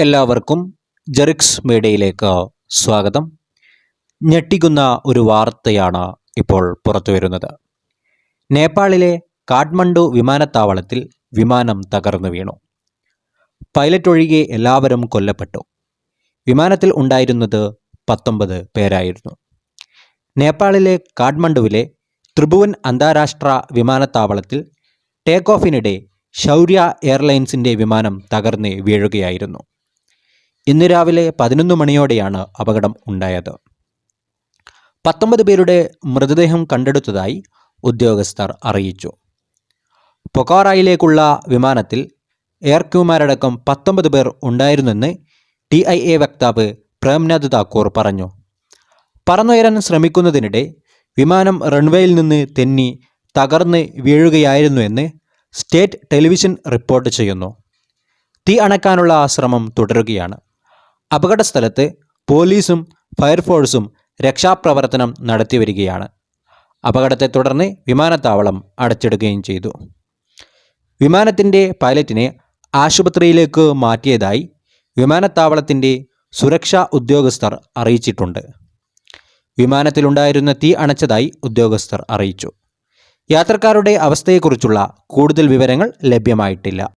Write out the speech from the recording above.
എല്ലാവർക്കും ജെറിക്സ് മീഡിയയിലേക്ക് സ്വാഗതം. ഞെട്ടിക്കുന്ന ഒരു വാർത്തയാണ് ഇപ്പോൾ പുറത്തുവരുന്നത്. നേപ്പാളിലെ കാഠ്മണ്ഡു വിമാനത്താവളത്തിൽ വിമാനം തകർന്നു വീണു. പൈലറ്റ് ഒഴികെ എല്ലാവരും കൊല്ലപ്പെട്ടു. വിമാനത്തിൽ ഉണ്ടായിരുന്നത് പത്തൊമ്പത് പേരായിരുന്നു. നേപ്പാളിലെ കാഠ്മണ്ഡുവിലെ ത്രിഭുവൻ അന്താരാഷ്ട്ര വിമാനത്താവളത്തിൽ ടേക്ക് ഓഫിനിടെ ശൗര്യ എയർലൈൻസിന്റെ വിമാനം തകർന്ന് വീഴുകയായിരുന്നു. ഇന്ന് രാവിലെ പതിനൊന്ന് മണിയോടെയാണ് അപകടം ഉണ്ടായത്. പത്തൊമ്പത് പേരുടെ മൃതദേഹം കണ്ടെടുത്തതായി ഉദ്യോഗസ്ഥർ അറിയിച്ചു. പൊക്കാറായിലേക്കുള്ള വിമാനത്തിൽ എയർ ക്യൂമാരടക്കം പത്തൊമ്പത് പേർ ഉണ്ടായിരുന്നെന്ന് ടി ഐ എ വക്താവ് പ്രേംനാഥ് താക്കൂർ പറഞ്ഞു. പറന്നുയരാൻ ശ്രമിക്കുന്നതിനിടെ വിമാനം റൺവേയിൽ നിന്ന് തെന്നി തകർന്ന് വീഴുകയായിരുന്നുവെന്ന് സ്റ്റേറ്റ് ടെലിവിഷൻ റിപ്പോർട്ട് ചെയ്യുന്നു. തീ അണക്കാനുള്ള ശ്രമം തുടരുകയാണ്. അപകടസ്ഥലത്ത് പോലീസും ഫയർഫോഴ്സും രക്ഷാപ്രവർത്തനം നടത്തിവരികയാണ്. അപകടത്തെ തുടർന്ന് വിമാനത്താവളം അടച്ചിടുകയും ചെയ്തു. വിമാനത്തിന്റെ പൈലറ്റിനെ ആശുപത്രിയിലേക്ക് മാറ്റിയതായി വിമാനത്താവളത്തിന്റെ സുരക്ഷാ ഉദ്യോഗസ്ഥർ അറിയിച്ചിട്ടുണ്ട്. വിമാനത്തിലുണ്ടായിരുന്ന തീ അണച്ചതായി ഉദ്യോഗസ്ഥർ അറിയിച്ചു. യാത്രക്കാരുടെ അവസ്ഥയെക്കുറിച്ചുള്ള കൂടുതൽ വിവരങ്ങൾ ലഭ്യമായിട്ടില്ല.